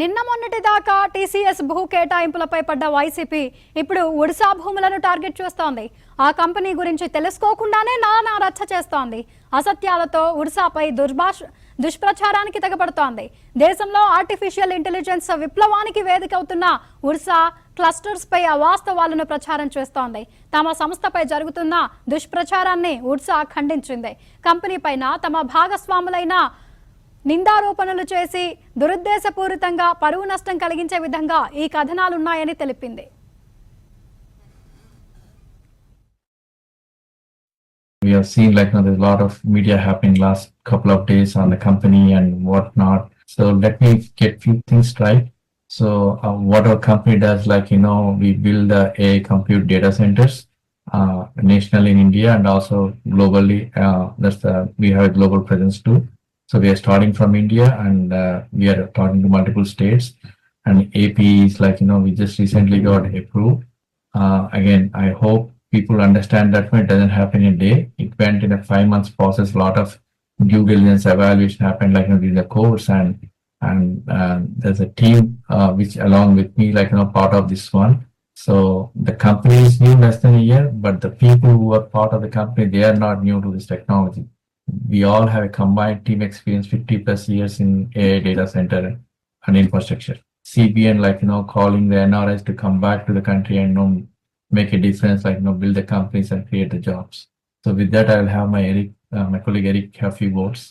నిన్న మొన్నటి దాకా టీసీఎస్ భూ కేటాయింపులపై పడ్డ వైసీపీ ఇప్పుడు ఒడిశా భూములను టార్గెట్ చేస్తోంది. ఆ కంపెనీ గురించి తెలుసుకోకుండానే నానా రచ్చ చేస్తోంది. అసత్యాలతో ఒడిశాపై దుర్భాష దుష్ప్రచారానికి తెగబడుతోంది. దేశంలో ఆర్టిఫిషియల్ ఇంటెలిజెన్స్ విప్లవానికి వేదిక అవుతున్న ఒడిశా క్లస్టర్స్ పై అవాస్తవాలను ప్రచారం చేస్తోంది. తమ సంస్థపై జరుగుతున్న దుష్ప్రచారాన్ని ఒడిశా ఖండించింది. కంపెనీ పైన తమ భాగస్వాములైన నిందారోపణలు చేసి దురుద్దేశపూరితంగా పరువు నష్టం కలిగించే విధంగా ఈ కథనాలున్నాయని తెలిపింది we have seen like you know, there's a lot of media happening last couple of days on the company and whatnot. So let me get few things right. So uh, what our company does, like you know, we build uh, AI compute data centers uh, nationally in India and also globally. Uh, that's the we have a global presence too. So we are starting from India and uh, we are talking to multiple states. And AP is like you know we just recently got approved. Uh, again, I hope people understand that it doesn't happen in a day. It went in a five months process. A lot of due diligence evaluation happened like you know, during the course and and uh, there's a team uh, which along with me like you know part of this one. So the company is new less than a year, but the people who are part of the company they are not new to this technology We all have a combined team experience, 50 plus years in AI data center and infrastructure. CBN like you know calling the NRS to come back to the country and you know, make a difference, like you know, build the companies and create the jobs. So with that, I will have my Eric, uh, my colleague Eric, have few words.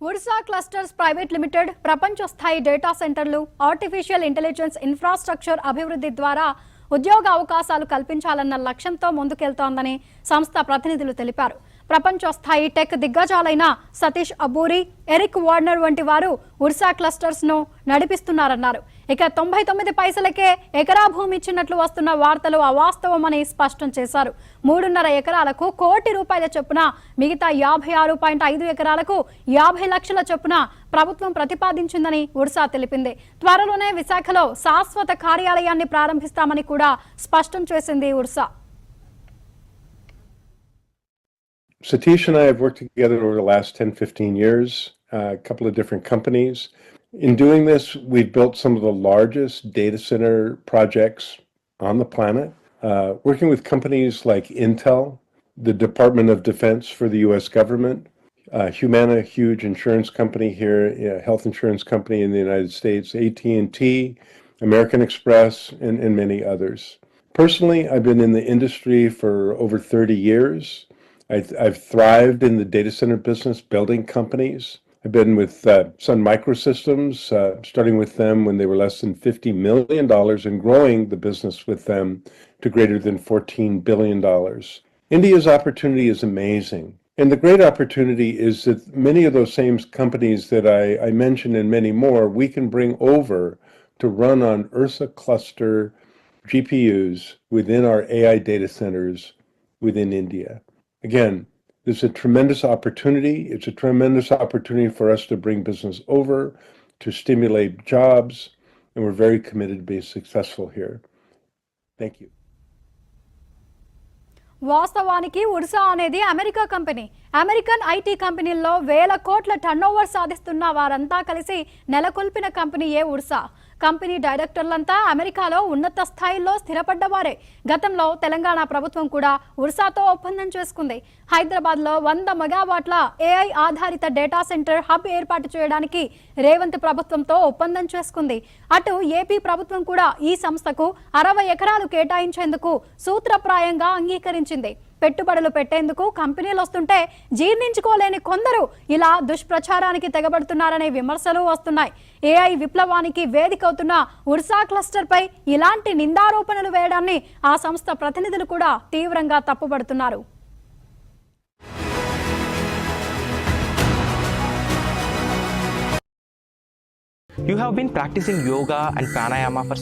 Odisha clusters private limited ప్రపంచ స్థాయి data సెంటర్లు artificial intelligence infrastructure అభివృద్ధి ద్వారా ఉద్యోగ అవకాశాలు కల్పించాలన్న లక్ష్యంతో ముందుకెళ్తోందని సంస్థ ప్రతినిధులు తెలిపారు. ప్రపంచ స్థాయి టెక్ దిగ్గజాలైన సతీష్ అబూరి ఎరిక్ వార్నర్ వంటి వారు ఉర్సా క్లస్టర్స్ను నడిపిస్తున్నారన్నారు. ఇక తొంభై తొమ్మిది పైసలకే ఎకరా భూమి ఇచ్చినట్లు వస్తున్న వార్తలు అవాస్తవమని స్పష్టం చేశారు. మూడున్నర ఎకరాలకు కోటి రూపాయల చొప్పున మిగతా యాభై ఆరు పాయింట్ ఐదు ఎకరాలకు యాభై లక్షల చొప్పున ప్రభుత్వం ప్రతిపాదించిందని ఉడ్సా తెలిపింది. త్వరలోనే విశాఖలో శాశ్వత కార్యాలయాన్ని ప్రారంభిస్తామని కూడా స్పష్టం చేసింది Ursa Satish and I have worked together over the last 10, 15 years, uh, a couple of different companies. In doing this, we've built some of the largest data center projects on the planet, uh, working with companies like Intel, the Department of Defense for the US government, uh, Humana, a huge insurance company here, a health insurance company in the United States, AT&T, American Express, and, and many others. Personally, I've been in the industry for over 30 years. I, I've thrived in the data center business, building companies. I've been with uh, Sun Microsystems, uh, starting with them when they were less than $50 million and growing the business with them to greater than $14 billion. India's opportunity is amazing. And the great opportunity is that many of those same companies that I, I mentioned and many more, we can bring over to run on Ursa cluster GPUs within our AI data centers within India. Again, there's a tremendous opportunity. It's a tremendous opportunity for us to bring business over, to stimulate jobs, and we're very committed to being successful here. Thank you. వాస్తవానికి ఉడ్సా అనేది America company American IT కంపెనీల్లో వేల కోట్ల turnover సాధిస్తున్న వారంతా కలిసి నెలకొల్పిన కంపెనీయే ఉడ్సా కంపెనీ డైరెక్టర్లంతా అమెరికాలో ఉన్నత స్థాయిలో స్థిరపడ్డవారే. గతంలో తెలంగాణ ప్రభుత్వం కూడా ఉర్సాతో ఒప్పందం చేసుకుంది. హైదరాబాద్లో వంద మెగావాట్ల ఏఐ ఆధారిత డేటా సెంటర్ హబ్ ఏర్పాటు చేయడానికి రేవంత్ ప్రభుత్వంతో ఒప్పందం చేసుకుంది. అటు ఏపీ ప్రభుత్వం కూడా ఈ సంస్థకు అరవై ఎకరాలు కేటాయించేందుకు సూత్రప్రాయంగా అంగీకరించింది. పెట్టుబడులు పెట్టేందుకు కంపెనీలు వస్తుంటే జీర్ణించుకోలేని కొందరు ఇలా దుష్ప్రచారానికి తెగబడుతున్నారనే విమర్శలు వస్తున్నాయి. ఏఐ విప్లవానికి వేదిక అవుతున్న ఉర్సా క్లస్టర్పై ఇలాంటి నిందారోపణలు వేయడాన్ని ఆ సంస్థ ప్రతినిధులు కూడా తీవ్రంగా తప్పుపడుతున్నారు You have been practicing yoga and pranayama for